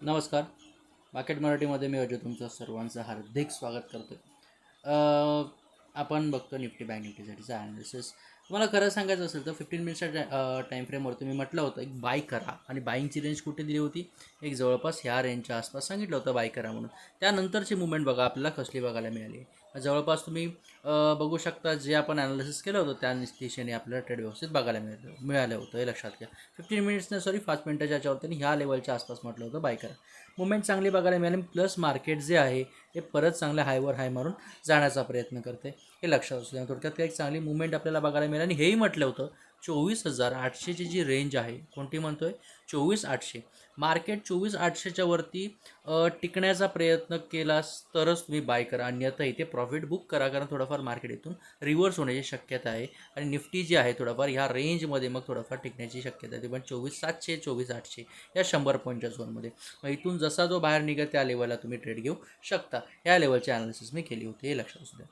नमस्कार. मार्केट मराठीमध्ये मी अजय तुमचं सर्वांचं हार्दिक स्वागत करतो आपण बघतो निफ्टी बँक निफ्टीसाठीचा ॲनालिसिस तुम्हाला खरं सांगायचं असेल तर फिफ्टीन मिनिट्सच्या टाईम फ्रेमवर मी म्हटलं होतं एक बाय करा. आणि बाईंगची रेंज कुठे दिली होती? एक जवळपास ह्या रेंजच्या आसपास सांगितलं होतं बाय करा म्हणून. त्यानंतरची मुवमेंट बघा आपल्याला कसली बघायला मिळाली? आहे जवळपास तुम्ही बघू शकता जे आपण ॲनालिसिस केलं होतं त्या दिशेने आपल्याला ट्रेड व्यवस्थित बघायला मिळालं मिळालं होतं हे लक्षात घ्या. फिफ्टीन मिनिट्सने सॉरी पाच मिनिटाच्या याच्यावर त्यांनी ह्या लेवलच्या आसपास म्हटलं होतं बाय करा. मुवमेंट चांगली बघायला मिळाली प्लस मार्केट जे आहे ते परत चांगल्या हायवर हाय मारून जाण्याचा प्रयत्न करते हे लक्षात असू द्या. थोडक्यात एक चांगली मुवमेंट आपल्याला बघायला मिळाली आणि हेही म्हटलं होतं चोवीस हजार आठशेची जी रेंज आहे कोणती म्हणतो आहे चोवीस आठशे. मार्केट चोवीस आठशेच्या वरती टिकण्याचा प्रयत्न केलास तरच तुम्ही बाय करा. अन्यथा इथे प्रॉफिट बुक करा कारण थोडंफार मार्केट इथून रिव्हर्स होण्याची शक्यता आहे. आणि निफ्टी जी आहे थोडंफार ह्या रेंजमध्ये मग थोडंफार टिकण्याची शक्यता आहे. पण चोवीस सातशे चोवीस आठशे या शंभर पॉईंटच्या झोनमध्ये मग इथून जसा जो बाहेर निघेल त्या लेवलला तुम्ही ट्रेड घेऊ शकता. या लेवलचे अनालिसिस मी केली होती हे लक्षात असू द्या.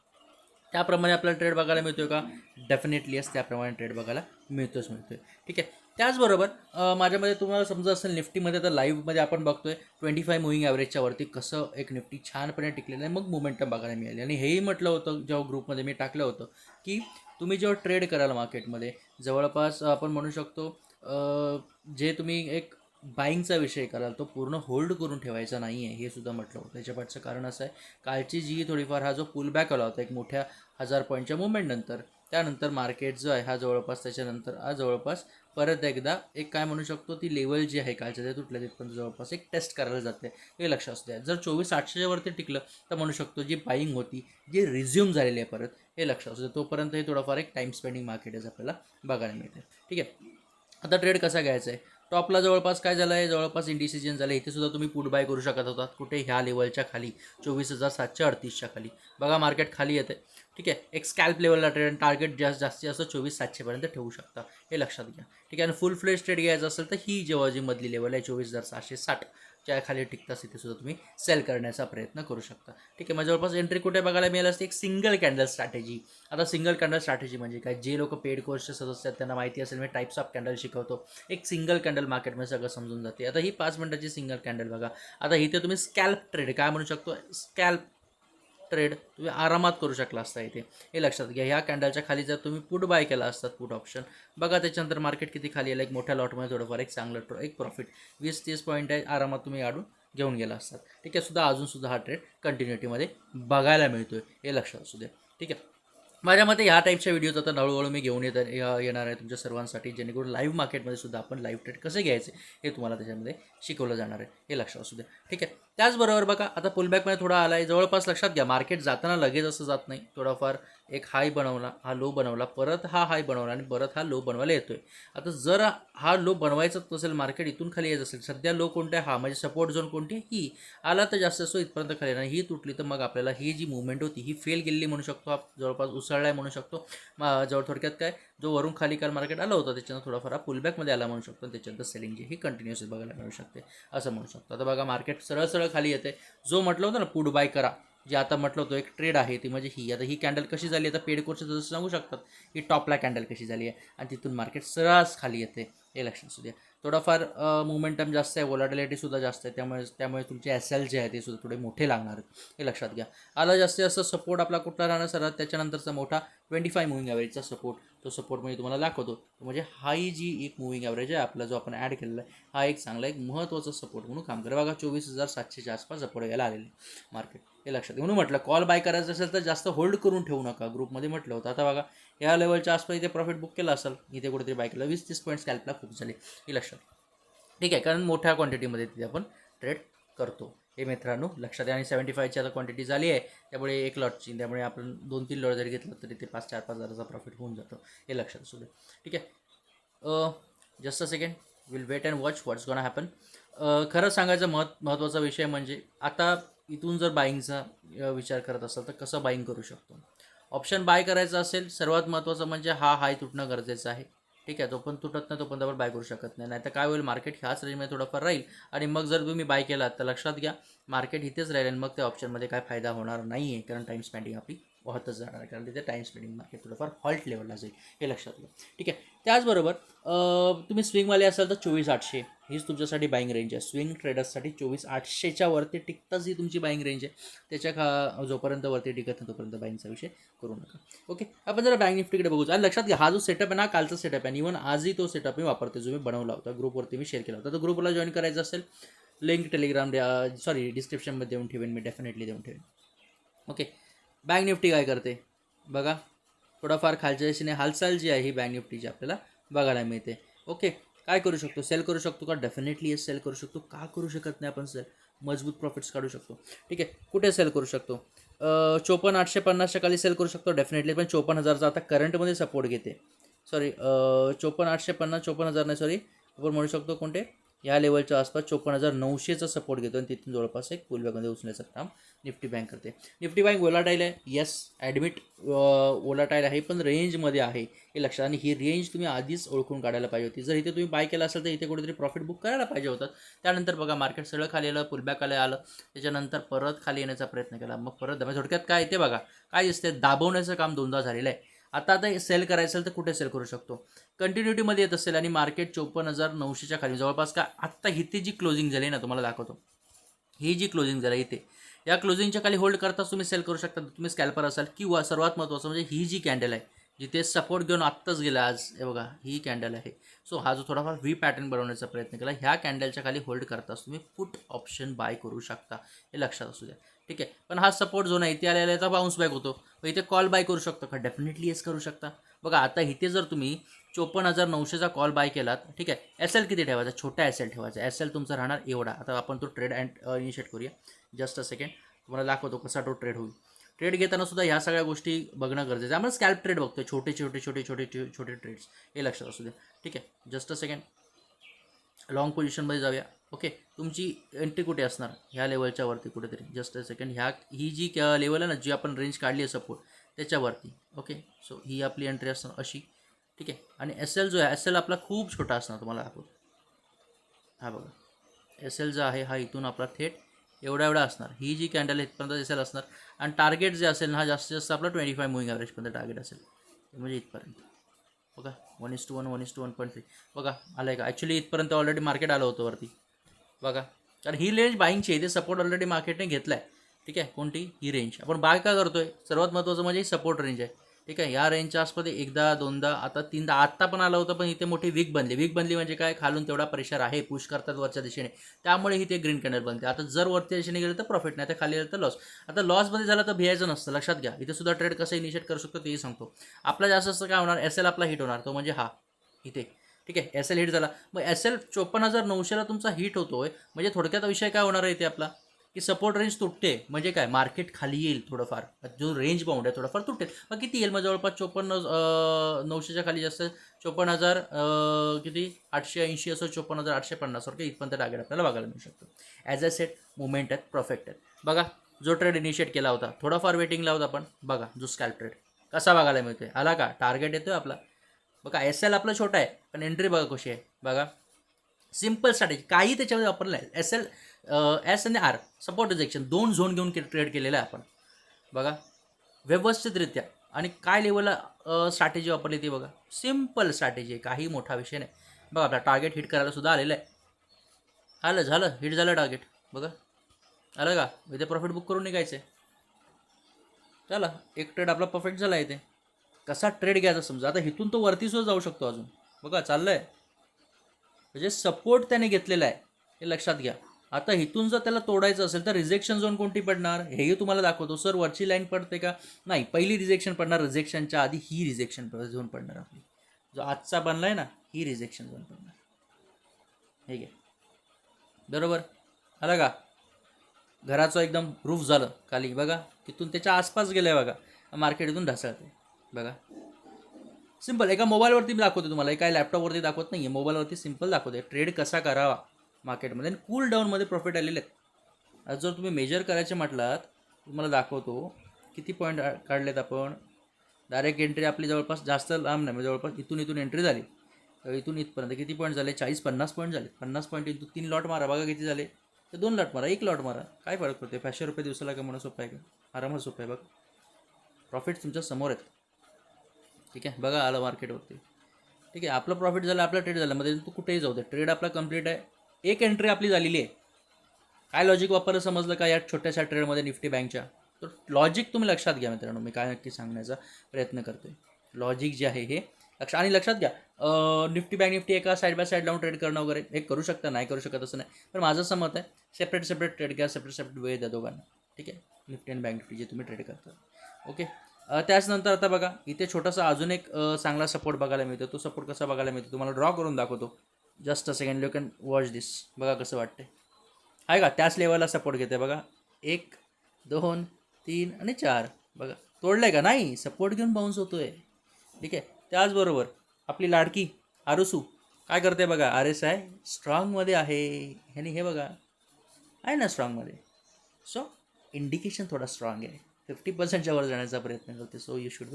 त्याप्रमाणे आपल्याला ट्रेड बघायला मिळतोय का? डेफिनेटली यस त्याप्रमाणे ट्रेड बघायला मिळतोच मिळतोय. ठीक आहे? त्याचबरोबर माझ्यामध्ये तुम्हाला समजा असेल निफ्टीमध्ये तर लाईव्हमध्ये आपण बघतोय ट्वेंटी फाय मुव्हिंग ॲव्हरेजच्या वरती कसं एक निफ्टी छानपणे टिकलेलं आहे मग मोमेंटम बघायला मिळाली. आणि हेही म्हटलं होतं जेव्हा ग्रुपमध्ये मी टाकलं होतं की तुम्ही जेव्हा ट्रेड कराल मार्केटमध्ये जवळपास आपण म्हणू शकतो जे तुम्ही एक बाईंगचा विषय कराल तो पूर्ण होल्ड करून ठेवायचा नाही आहे हे सुद्धा म्हटलं होतं. त्याच्या पाठचं कारण असं आहे कालची जी थोडीफार हा जो पुल बॅक आला होता एक मोठ्या हजार पॉईंटच्या मुवमेंटनंतर त्यानंतर मार्केट जो आहे हा जवळपास त्याच्यानंतर हा जवळपास परत एकदा एक काय म्हणू शकतो ती लेवल जी आहे कालच्या ते तुटल्या तिथपर्यंत जवळपास एक टेस्ट करायला जाते. हे लक्ष असू द्या. जर चोवीस आठशेच्या वरती टिकलं तर म्हणू शकतो जी बाईंग होती जी रिझ्यूम झालेली आहे परत हे लक्ष असू द्या. तोपर्यंत हे थोडंफार एक टाईम स्पेंडिंग मार्केट आपल्याला बघायला मिळते. ठीक आहे? आता ट्रेड कसा घ्यायचा आहे? टॉपला जवळपास काय झालं आहे? जवळपास इंडिसिजन झालं. इथे सुद्धा तुम्ही पुट बाय करू शकत होतात. कुठे? ह्या लेवलच्या खाली. चोवीस हजार सातशे अडतीसच्या खाली. बघा मार्केट खाली येते ठीक आहे? एक स्कॅल्प लेवलला ट्रेड टार्गेट जास्त जास्तीत जास्त चोवीस सातशेपर्यंत ठेवू शकता. हे लक्षात घ्या. ठीक आहे? आणि फुल फ्लेज ट्रेड घ्यायचं असेल तर ही जेव्हा जी मधली लेवल आहे चोवीस हजार सहाशे साठ च्या खाली टिकताच इथे सुद्धा तुम्ही सेल करण्याचा प्रयत्न करू शकता. ठीक आहे? मग जवळपास एंट्री कुठे बघायला मिळेल असते? एक सिंगल कॅन्डल स्ट्रॅटेजी आता सिंगल कॅन्डल स्ट्रॅटेजी म्हणजे काय? जे लोक पेड कोर्सचे सदस्य आहेत त्यांना माहिती असेल मी टाईप्स ऑफ कॅन्डल शिकवतो. एक सिंगल कॅन्डल मार्केटमध्ये सगळं समजून जाते. आता ही पाच मिनटाची सिंगल कॅन्डल बघा. आता इथे तुम्ही स्कॅल्प ट्रेड काय म्हणू शकतो? स्कॅल्प ट्रेड तुम्ही आरामात करू शकला असता इथे. हे लक्षात घ्या ह्या कॅन्डलच्या खाली जर तुम्ही पुट बाय केला असतात पुट ऑप्शन बघा त्याच्यानंतर मार्केट किती खाली आलं एक मोठ्या लॉटमध्ये थोडंफार एक चांगलं ट्रो एक प्रॉफिट वीस तीस पॉईंट आहे आरामात तुम्ही आडून घेऊन गेला असतात ठीक आहे सुद्धा अजूनसुद्धा हा ट्रेड कंटिन्युटीमध्ये बघायला मिळतो आहे हे लक्षात असू द्या. ठीक आहे. माझ्या मते ह्या टाईपच्या व्हिडिओज आता हळूहळू मी घेऊन येत येणार आहे तुमच्या सर्वांसाठी जेणेकरून लाईव्ह मार्केटमध्ये सुद्धा आपण लाईव्ह ट्रेड कसे घ्यायचे हे तुम्हाला त्याच्यामध्ये शिकवलं जाणार आहे. हे लक्षात असू द्या. ठीक आहे? त्याचबरोबर बघा आता पुलबॅकमध्ये थोडा आला आहे जवळपास लक्षात घ्या मार्केट जाताना लगेच असं जात नाही. थोडाफार एक हाय बनवला हा लो बनवला परत हा हाय बनवला आणि परत हा लो बनवायला येतोय. आता जर हा लो बनवायचाच नसेल मार्केट इथून खाली येत असेल सध्या लो कोणता आहे? हा म्हणजे सपोर्ट झोन कोणती आहे? ही. आला तर जास्त असतो इथपर्यंत खाली आणि ही तुटली तर मग आपल्याला ही जी मुवमेंट होती ही फेल गेलेली म्हणू शकतो आप जवळपास उसळला आहे म्हणू शकतो. जवळ थोडक्यात काय? जो वरून खाली काल मार्केट आलं होतं त्याच्यानं थोडाफार पुलबॅकमध्ये आला म्हणू शकतो आणि त्याच्यानंतर सेलिंग जी ही कंटिन्युअस बघायला मिळू शकते. असं म्हणू शकतो. आता बघा मार्केट सरळ सरळ खाली येते जो म्हटलं होतं ना पुड बाय करा. जे आता म्हटलं होतं एक ट्रेड आहे ती म्हणजे ही. आता ही कॅन्डल कशी झाली आता पेड कोर्स जसं सांगू शकतात ही टॉपला कॅन्डल कशी झाली आहे आणि तिथून मार्केट सरस खाली येते हे लक्षात असू द्या थोडाफार मोमेंटम जास्त आहे वॉलाटिलिटीसुद्धा जास्त आहे त्यामुळे त्यामुळे तुमचे एस एल जे आहे ते सुद्धा थोडे मोठे लागणार हे लक्षात घ्या. आला जास्तीत जास्त सपोर्ट आपला कुठला राहणार? सर्वात त्याच्यानंतरचा मोठा ट्वेंटी फाय मुव्हिंग ॲव्हरेजचा सपोर्ट तो सपोर्ट म्हणजे तुम्हाला दाखवतो. म्हणजे हाही जी एक मुव्हिंग ॲव्हरेज आहे आपला जो आपण ॲड केलेला आहे हा एक चांगला एक महत्त्वाचा सपोर्ट म्हणून काम करा बघा चोवीस हजार सातशेच्या आसपास सपोर्ट घ्यायला आलेले मार्केट हे लक्षात म्हणून म्हटलं कॉल बाय करायचं असेल तर जास्त होल्ड करून ठेवू नका. ग्रुपमध्ये म्हटलं होतं. आता बघा या लेवलच्या आसपास इथे प्रॉफिट बुक केला असेल इथे कुठेतरी बाय वीस तीस पॉईंट स्कॅल्पला खूप झाले हे लक्षात ठीक आहे कारण मोठ्या क्वांटिटीमध्ये तिथे आपण ट्रेड करतो. हे मित्रांनो लक्षात घ्या आणि सेवन्टी फायची आता क्वांटिटी झाली आहे त्यामुळे एक लॉटची त्यामुळे आपण दोन तीन लॉट जरी घेतलं तरी ते पाच चार पाच हजाराचा प्रॉफिट होऊन जातो हे लक्षात असू दे. ठीक आहे. Just a second will wait and watch what's gonna happen खरं सांगायचं महत् महत्त्वाचा विषय म्हणजे आता इथून जर बाईंगचा विचार करत असाल तर कसं बाईंग करू शकतो? ऑप्शन बाय करायचा असेल सर्वात महत्त्वाचं म्हणजे हा हाय तुटणं गरजेचं आहे. ठीक आहे तो पण तुटत नाही तो पण आपण बाय करू शकत नाही. नाहीतर काय होईल मार्केट ह्याच रेंजमध्ये थोडंफार राहील आणि मग जर तुम्ही बाय केलात तर लक्षात घ्या मार्केट इथेच राहील आणि मग त्या ऑप्शनमध्ये काय फायदा होणार नाही आहे कारण टाईम स्पेंडिंग आपली वाहतच जाणार आहे. कारण तिथे टाईम स्पेंडिंग मार्केट थोडंफार हॉल्ट लेवलला जाईल हे लक्षात घ्या. ठीक आहे? त्याचबरोबर तुम्ही स्विंगवाले असाल तर चोवीस आठशे. हीच तुमच्यासाठी बाईंग रेंज आहे. स्विंग ट्रेडर्ससाठी चोवीस आठशेच्या वरती टिकताच ही तुमची बाईंग रेंज आहे. त्याच्या खा जोपर्यंत वरती टिकत नाही तोपर्यंत बाईंगचा विषय करू नका. ओके आपण जरा बँक निफ्टीकडे बघू आणि लक्षात घ्या हा जो सेटअप आहे ना कालचा सेटअप आहे. इव्हन आजही तो सेटअप मी वापरते जो मी बनवला होता. ग्रुपवरती मी शेअर केला होता. तर ग्रुपला जॉईन करायचं असेल लिंक टेलिग्राम सॉरी डिस्क्रिप्शनमध्ये देऊन ठेवेन मी डेफिनेटली देऊन ठेवेन. ओके बँक निफ्टी काय करते? बघा थोडाफार खालच्या दिशेने हालचाल जी आहे ही बँक निफ्टीची आपल्याला बघायला मिळते. ओके काय करू शकतो? सेल करू शकतो का? डेफिनेटली येस सेल करू शकतो. का करू शकत नाही आपण सेल मजबूत प्रॉफिट्स काढू शकतो. ठीक आहे कुठे सेल करू शकतो? चोपन्न आठशे पन्नासच्या खाली सेल करू शकतो डेफिनेटली पण चोपन्न हजारचा आता करंटमध्ये सपोर्ट घेते. सॉरी चोपन्न आठशे पन्नास चोपन्न हजार नाही सॉरी आपण म्हणू शकतो कोणते? या लेवलच्या आसपास चोपन्न हजार नऊशेचा सपोर्ट घेतो आणि तिथून जवळपास एक पुलबॅकमध्ये उचलण्याचं काम निफ्टी बँक करते. निफ्टी बँक ओलाटाईल आहे. येस ॲडमिट ओलाटाईल आहे पण रेंजमध्ये आहे. हे लक्षात आणि ही रेंज तुम्ही आधीच ओळखून काढायला पाहिजे होती. जर इथे तुम्ही बाय केला असेल तर इथे कुठेतरी प्रॉफिट बुक करायला पाहिजे होतं. त्यानंतर बघा मार्केट सगळं खाली आलं पुलबॅक आलं आलं. त्याच्यानंतर परत खाली येण्याचा प्रयत्न केला. मग परत दम्या थोडक्यात काय येते बघा. काय दिसते दाबवण्याचं काम दोनदा झालेलं आहे. आता आता सेल करायचं असेल तर कुठे सेल करू शकतो? कंटिन्युटीमध्ये येत असेल आणि मार्केट चोपन्न हजार नऊशेच्या खाली. जवळपास का आत्ता इथे जी क्लोजिंग झाली ना तुम्हाला दाखवतो. ही जी क्लोजिंग झाली इथे. या क्लोजिंगच्या खाली होल्ड करताच तुम्ही सेल करू शकता. तुम्ही स्कॅल्पर असाल किंवा सर्वात महत्त्वाचं म्हणजे ही जी कॅन्डल आहे जिथे सपोर्ट घेऊन आत्ताच गेला आज. हे बघा ही कॅन्डल आहे. सो हा जो थोडाफार व्ही पॅटर्न बनवण्याचा प्रयत्न केला ह्या कॅन्डलच्या खाली होल्ड करताच तुम्ही पुट ऑप्शन बाय करू शकता. हे लक्षात असू द्या. ठीक आहे? पण हा सपोर्ट जो नाही इथे आलेला तर बाउन्स बॅक होतो. मग इथे कॉल बाय करू शकतो का? डेफिनेटली येस करू शकता. बघा आता इथे जर तुम्ही चोपन्न हजार नऊशेचा कॉल बाय केलात ठीक आहे? एस एल किती ठेवायचा? छोटा एस एल ठेवायचा. एस एल तुमचा राहणार एवढा. आता आपण तो ट्रेड अँड इनिशिएट करूया. जस्ट अ सेकंड तुम्हाला दाखवतो कसा तो ट्रेड होईल. ट्रेड घेताना सुद्धा ह्या सगळ्या गोष्टी बघणं गरजेचं आहे. आम्हाला स्कॅल्प ट्रेड बघतोय. छोटे छोटे छोटे छोटे छोटे छोटे ट्रेड्स हे लक्षात असू द्या. ठीक आहे? जस्ट अ सेकंड लॉंग पोझिशनमध्ये जाऊया. ओके तुमची एंट्री कुठे असणार? ह्या लेवलच्या वरती कुठेतरी. जस्ट अ सेकंड ह्या ही जी लेवल आहे ना जी आपण रेंज काढली आहे सपोर्ट त्याच्यावरती. ओके सो ही आपली एंट्री असणार अशी. ठीक आहे? आणि एस एल जो आहे एस एल आपला खूप छोटा असणार तुम्हाला. दाखवतो हा बघा. एस एल जो आहे हा इथून आपला थेट एवढा एवढा असणार. ही जी कॅन्डल इथपर्यंत दिसेल असणार. आणि टार्गेट जे असेल ना हा जास्तीत जास्त आपला ट्वेंटी फाय मुव्हिंग ॲव्हरेजपर्यंत टार्गेट असेल. म्हणजे इथपर्यंत. बघा one is two one one is two one point three बघा आलं आहे का? ॲक्च्युली इथपर्यंत ऑलरेडी मार्केट आलं होतं वरती. बघा. कारण ही रेंज बाईंगची आहे ते सपोर्ट ऑलरेडी मार्केटने घेतला आहे ठीक आहे? कोणती? ही रेंज आपण बाय का करतो म्हणजे आहे सर्वात महत्त्वाचं म्हणजे ही सपोर्ट रेंज आहे. ठीक आहे या रेंजच्या आसपास एकदा दोनदा आता तीनदा. आत्ता पण आलं होतं पण इथे मोठी वीक बनली. वीक बनली म्हणजे काय? खालून तेवढा प्रेशर आहे. पुश करतात वरच्या दिशेने. त्यामुळे इथे ग्रीन कॅन्डल बनते. आता जर वरच्या दिशेने गेलं तर प्रॉफिट नाही. तर खाली गेलं तर लॉस आता लॉसमध्ये झालं तर भियायचं नसतं. लक्षात घ्या. इथे सुद्धा ट्रेड कसं इनिशिएट करू शकतो तेही सांगतो. आपला जास्त असं काय होणार? एस एल आपला हिट होणार. तो म्हणजे हा. इथे. ठीक आहे? एस एल हिट झाला. मग एस एल चोपन्न हजार नऊशेला तुमचा हिट होतोय. म्हणजे थोडक्यात विषय काय होणार आहे इथे आपला? की सपोर्ट रेंज तुटते. म्हणजे काय? मार्केट खाली येईल थोडंफार. जो रेंज बाउंड आहे थोडंफार तुटेल मग किती येईल. मग जवळपास चोपन्न नऊशेच्या खाली जास्त. चोपन्न हजार किती? आठशे ऐंशी असं चोपन्न हजार आठशे पन्नास रुपये इथपर्यंत टार्गेट आपल्याला बघायला मिळू शकतो. ॲज अ सेट मुवमेंट आहेत परफेक्ट आहेत. बघा जो ट्रेड इनिशिएट केला होता थोडाफार वेटिंग लावत आपण. बघा जो स्कॅल्प ट्रेड कसा बघायला मिळतोय? आला का? टार्गेट येतोय आपला. बघा एस एल आपला छोटा आहे पण एंट्री बघा कशी आहे. बघा. सिंपल स्ट्रॅटेजी काही त्याच्यामध्ये वापरलं आहे एस एल एस आणि आर सपोर्ट रिजेक्शन दोन झोन घेऊन ट्रेड केलेला आहे आपण. बघा व्यवस्थितरित्या. आणि काय लेवलला स्ट्रॅटेजी वापरली ती बघा. सिंपल स्ट्रॅटेजी आहे काही मोठा विषय नाही. बघा आपला टार्गेट हिट करायला सुद्धा आलेलं आहे. आलं झालं हिट झालं टार्गेट बघा. आलं का? इथे प्रॉफिट बुक करून निघायचं आहे चला एक ट्रेड आपला परफेक्ट झाला इथे. कसा ट्रेड घ्यायचा समजा? आता इथून तो वरती सुद्धा जाऊ शकतो अजून. बघा चाललं आहे म्हणजे सपोर्ट त्याने घेतलेला आहे. हे लक्षात घ्या. आता इथून जर त्याला तोडायचं असेल तर रिजेक्शन झोन कोणती पडणार? हेही तुम्हाला दाखवतो. सर वरची लाईन पडते का? नाही पहिली रिजेक्शन पडणार. रिजेक्शनच्या आधी ही रिजेक्शन झोन पडणार आपली. जो आजचा बनला आहे ना ही रिजेक्शन झोन पडणार. हे घ्या. बरोबर? आलं का? घराचं एकदम रूफ झालं खाली. बघा तिथून त्याच्या आसपास गेलं आहे बघा. मार्केट इथून ढासळते बघा. सिंपल एका मोबाईलवरती मी दाखवते तुम्हाला. एका लॅपटॉपवरती दाखवत नाही आहे मोबाईलवरती सिंपल दाखवते ट्रेड कसा करावा? मार्केटमध्ये. आणि कूल डाऊनमध्ये प्रॉफिट आलेले आहेत. आज जर तुम्ही मेजर करायचे म्हटलात तुम्हाला दाखवतो किती पॉईंट काढलेत आपण. डायरेक्ट एंट्री आपली जवळपास जास्त लांब नाही म्हणजे जवळपास इथून इथून एंट्री झाली. तर इथून इथपर्यंत किती पॉईंट झाले? चाळीस पन्नास पॉईंट झाले. पन्नास पॉईंट इथून तीन लॉट मारा. बघा किती झाले? तर दोन लॉट मारा एक लॉट मारा. काय फरक पडते पाचशे रुपये दिवसाला का म्हणून सोपं आहे का? आरामात सोपं आहे. बघ. प्रॉफिट तुमच्यासमोर आहेत. ठीक आहे? बघा आलं मार्केटवरती ठीक आहे? आपलं प्रॉफिट झालं आपला ट्रेड झाला. मध्ये तू कुठेही जाऊ दे. ट्रेड आपला कंप्लीट आहे. एक एंट्री आपली झालेली आहे. काय लॉजिक वापरलं समजलं का या छोट्याशा ट्रेडमध्ये निफ्टी बँकच्या तर लॉजिक तुम्ही लक्षात घ्या मित्रांनो मी काय नक्की सांगण्याचा प्रयत्न करतो आहे लॉजिक जे आहे हे लक्ष आणि लक्षात घ्या निफ्टी बँक निफ्टी एका साईड बाय साईड लावून ट्रेड करणं वगैरे हे करू शकता नाही करू शकत असं नाही. पण माझं असं मत आहे सेपरेट सेपरेट ट्रेड घ्या सेपरेट सेपरेट वेळ द्या दोघांना. ठीक आहे? निफ्टी अँड बँक निफ्टी जे तुम्ही ट्रेड करता. ओके त्याचनंतर आता बघा इथे छोटासा अजून एक चांगला सपोर्ट बघायला मिळतो. तो सपोर्ट कसा बघायला मिळतो? तुम्हाला ड्रॉ करून दाखवतो. Just a second you can watch this बघा कसं वाटते आहे का? त्याच लेवलला सपोर्ट घेते बघा. एक दोन तीन आणि चार. बघा. तोडलं आहे का? नाही. सपोर्ट घेऊन बाउन्स होतो आहे ठीक आहे? त्याचबरोबर आपली लाडकी आरुसू. काय करते बघा? आर एस आय स्ट्रॉंगमध्ये आहे. ह्यानी हे बघा. आहे ना स्ट्रॉंगमध्ये सो इंडिकेशन थोडा स्ट्रॉंग आहे. फिफ्टी पर्सेंटच्या वर जाण्याचा प्रयत्न करते. So you should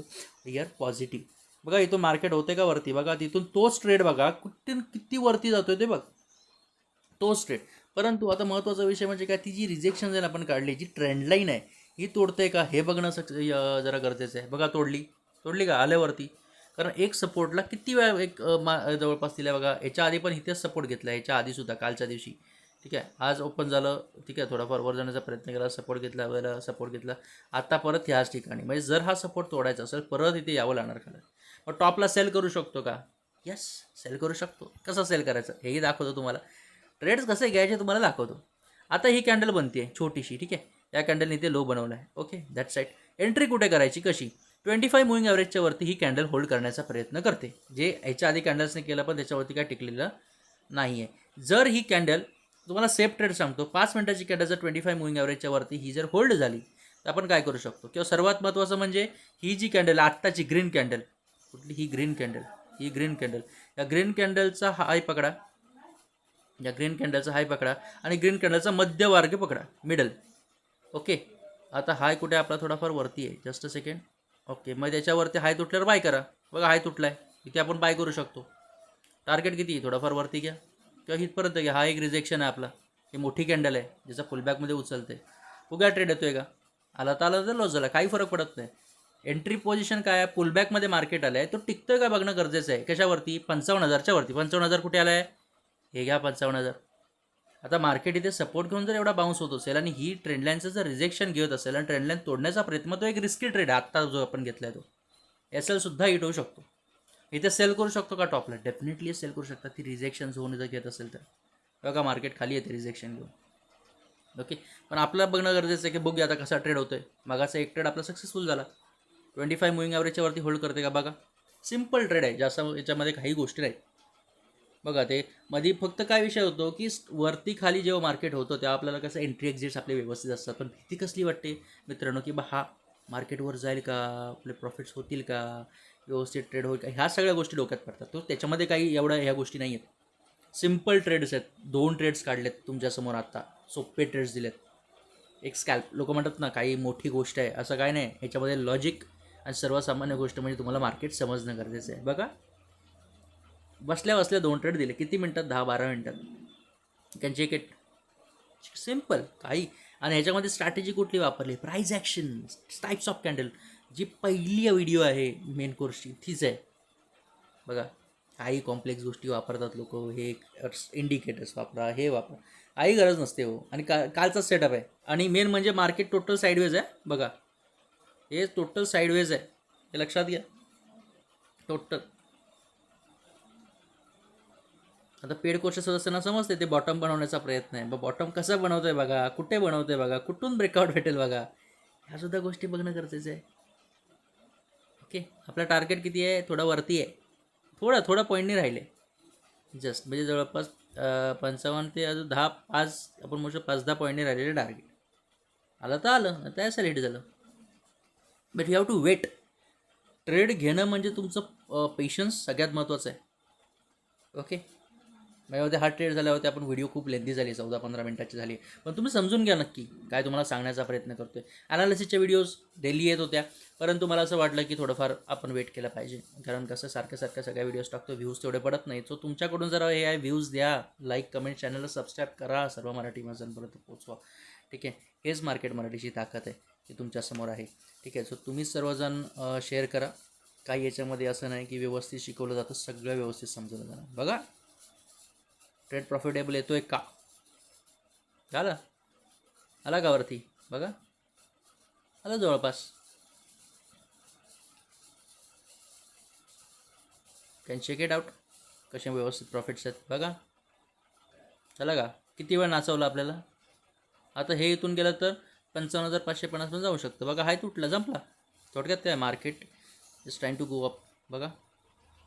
be are positive बघा इथून मार्केट होते का वरती? बघा तिथून तोच ट्रेड बघा कुठून किती वरती जातोय ते बघ. तोच ट्रेड परंतु आता महत्त्वाचा विषय म्हणजे काय ती जी रिजेक्शन जर आपण काढली जी ट्रेंडलाईन आहे ही तोडते का? हे बघणं सक् जरा गरजेचं आहे. बघा तोडली. तोडली का? आल्यावरती कारण एक सपोर्टला किती वेळा एक मा जवळपास दिला बघा याच्या आधी पण इथेच सपोर्ट घेतला याच्या आधीसुद्धा कालच्या दिवशी. ठीक आहे? आज ओपन झालं ठीक आहे थोडाफार वर जाण्याचा प्रयत्न केला सपोर्ट घेतला वेळेला सपोर्ट घेतला. आता परत ह्याच ठिकाणी. म्हणजे जर हा सपोर्ट तोडायचा असेल परत इथे यावं लागणार खाली मग टॉपला सेल करू शकतो का? येस सेल करू शकतो. कसं सेल करायचं? हेही दाखवतो तुम्हाला. ट्रेड्स कसे घ्यायचे तुम्हाला दाखवतो. आता ही कॅन्डल बनते छोटीशी ठीक आहे? या कॅन्डलने ते लो बनवला आहे ओके दॅट साईड एंट्री कुठे करायची? कशी? ट्वेंटी फाय मुविंग ॲव्हरेजच्या वरती ही कॅन्डल होल्ड करण्याचा प्रयत्न करते. जे ह्याच्या आधी कॅन्डल्सने केलं पण त्याच्यावरती काय टिकलेलं नाही आहे जर ही कॅन्डल तुम्हाला सेफ ट्रेड सांगतो पाच मिनटाची कॅन्डल जर ट्वेंटी फाय मुविंग ॲव्हरेजच्या वरती ही जर होल्ड झाली तर आपण काय करू शकतो? किंवा सर्वात महत्त्वाचं म्हणजे ही जी कॅन्डल आत्ताची ग्रीन कॅन्डल कुठली? ही ग्रीन कॅन्डल ही ग्रीन कॅन्डल या ग्रीन कॅन्डलचा हाय पकडा. या ग्रीन कॅन्डलचा हाय पकडा. आणि ग्रीन कॅन्डलचा मध्यमार्ग पकडा. मिडल ओके आता हाय कुठे? आपला थोडाफार वरती आहे. जस्ट अ सेकंड ओके मग त्याच्यावरती हाय तुटल्यावर बाय करा. बघा हाय तुटला आहे इथे आपण बाय करू शकतो. टार्गेट किती आहे? थोडाफार वरती घ्या. किंवा इथपर्यंत घ्या. हा एक रिजेक्शन आहे आपला. ही मोठी कॅन्डल आहे. ज्याचा फुलबॅकमध्ये उचलते उगा ट्रेड येतोय का? आला तर आला तर लॉस झाला. काही फरक पडत नाही. एंट्री पोझिशन काय आहे? पुलबॅकमध्ये मार्केट आलं आहे तो टिकतोय का बघणं गरजेचं आहे? कशावरती? पंचावन्न हजारच्या वरती. पंचावन्न हजार कुठे आला आहे हे घ्या पंचावन्न हजार आता मार्केट इथे सपोर्ट घेऊन जर एवढा बाउन्स होत असेल आणि ही ट्रेंडलाईनचं जर रिजेक्शन घेत असेल आणि ट्रेंडलाईन तोडण्याचा प्रयत्न तो एक रिस्की ट्रेड आहे. आत्ता जो आपण घेतला आहे तो एस एलसुद्धा हिट होऊ शकतो. इथे सेल करू शकतो का टॉपला डेफिनेटली सेल करू शकता ती रिजेक्शन होऊन जर घेत असेल तर. बघा मार्केट खाली येते रिजेक्शन घेऊन. ओके पण आपलं बघणं गरजेचं आहे की बघूया आता कसा ट्रेड होतोय. मागाचा एक ट्रेड आपला सक्सेसफुल झाला. ट्वेंटी फाय मुविंग ॲव्हरेजच्यावरती होल्ड करते का बघा? सिंपल ट्रेड आहे जास्त याच्यामध्ये काही गोष्टी नाही. बघा ते मध्ये फक्त काय विषय होतो की वरती खाली जेव्हा मार्केट होतं तेव्हा आपल्याला कसं एंट्री एक्झिट्स आपले व्यवस्थित असतात. पण भीती कसली वाटते? मित्रांनो की बा हा मार्केटवर जाईल का? आपले प्रॉफिट्स होतील का? व्यवस्थित ट्रेड होईल का? ह्या सगळ्या गोष्टी डोक्यात पडतात. तो त्याच्यामध्ये काही एवढ्या ह्या गोष्टी नाही आहेत सिंपल ट्रेड्स आहेत. दोन ट्रेड्स काढलेत तुमच्यासमोर आत्ता सोपे ट्रेड्स दिलेत. एक स्कॅल्प लोक म्हणतात ना काही मोठी गोष्ट आहे. असं काय नाही. ह्याच्यामध्ये लॉजिक आणि सर्वसामान्य गोष्ट म्हणजे तुम्हाला मार्केट समजणं गरजेचं आहे. बघा. बसल्या बसल्या दोन ट्रेड दिले. किती मिनटात? दहा बारा मिनटात. त्यांचे एक सिंपल काही. आणि ह्याच्यामध्ये स्ट्रॅटेजी कुठली वापरली? Price action types of candle जी पहिली व्हिडिओ आहे मेन कोर्सची तीच आहे. बघा. काही कॉम्प्लेक्स गोष्टी वापरतात लोक. हे इंडिकेटर्स वापरा हे वापरा. काही गरज नसते हो. आणि का कालचाच सेटअप आहे. आणि मेन म्हणजे मार्केट टोटल साईडवेज आहे. बघा. हे टोटल साईडवेज आहे. हे लक्षात घ्या. टोटल आता पेड कोर्सेस सदस्यांना समजते ते बॉटम बनवण्याचा प्रयत्न आहे. मग बॉटम कसं बनवतोय बघा कुठे बनवतोय बघा कुठून ब्रेकआउट भेटेल बघा ह्या सुद्धा गोष्टी बघणं गरजेचं आहे. ओके आपला टार्गेट किती आहे? थोडा वरती आहे. थोडं थोडं पॉईंटने राहिले. जस्ट म्हणजे जवळपास पंचावन्न ते अजून दहा पाच आपण म्हणू शकतो पाच दहा पॉईंटने राहिलेले टार्गेट आलं तर आलं आता असं हिट झालं? But you have to wait trade घेणं म्हणजे तुमचं पेशन्स सगळ्यात महत्त्वाचं आहे. ओके माझ्यामध्ये हा ट्रेड झाल्यावर आपण व्हिडिओ खूप लेंदी झाली चौदा पंधरा मिनटाची झाली. पण तुम्ही समजून घ्या नक्की काय तुम्हाला सांगण्याचा प्रयत्न करतोय. अनालिसिसच्या व्हिडिओज डेली येत होत्या परंतु मला असं वाटलं की थोडंफार आपण वेट केलं पाहिजे. कारण कसं सारख्या सारख्या सगळ्या व्हिडिओज टाकतो व्ह्यूज तेवढे पडत नाही सो तुमच्याकडून जरा हे आहे व्ह्यूज द्या लाईक कमेंट चॅनलला सबस्क्राईब करा. सर्व मराठी माणसांपर्यंत पोचवा ठीक आहे? हेच मार्केट मराठीची ताकद आहे ती तुमच्यासमोर आहे. ठीक आहे. सो तुम्ही सर्वजण शेअर करा. काही याच्यामध्ये असं नाही की व्यवस्थित शिकवलं जातं सगळं व्यवस्थित समजलं जाणार. बघा. ट्रेड प्रॉफिटेबल येतो आहे का? झालं? आला का वरती? बघा. आलं जवळपास. कॅन चेक इट आउट कसे व्यवस्थित प्रॉफिट्स आहेत? बघा. चला का? किती वेळ नाचवलं आपल्याला? आता हे इथून गेलं तर पंचावन्न हजार पाचशे पन्नास पण जाऊ शकतं. बघा हाय तुटला जंपला थोडक्यात काय market is trying to go up बघा.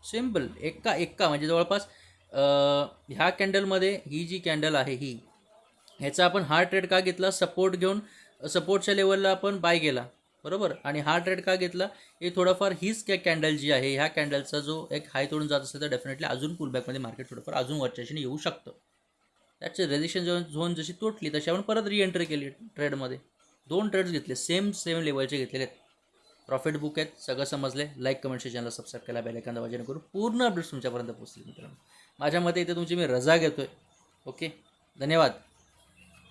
सिंपल एक्का एक्का म्हणजे जवळपास ह्या कॅन्डलमध्ये ही जी कॅन्डल आहे ही ह्याचा आपण हा ट्रेड का घेतला? सपोर्ट घेऊन सपोर्टच्या लेवलला आपण बाय केला. बरोबर? आणि हा ट्रेड का घेतला? हे थोडंफार हीच कॅ कॅन्डल जी आहे ह्या कॅन्डलचा जो एक हाय तोडून जात असेल तर डेफिनेटली अजून पुलबॅकमध्ये मार्केट थोडंफार अजून वरच्याशी येऊ शकतं. त्याचे रेजिस्टन झोन झोन जशी तुटली तशी आपण परत री केली ट्रेडमध्ये दोन ट्रेड्स घेतले सेम सेम लेवलचे घेतलेले आहेत. प्रॉफिट बुक आहेत सगळं समजले. लाईक कमेंट चॅनल सबस्क्राईब केला बेल आयकॉन दाबा जेणेकरून पूर्ण अपडेट्स तुमच्यापर्यंत पोहोचतील मित्रांनो. माझ्या मते इथे तुमची मी रजा घेतो आहे ओके धन्यवाद.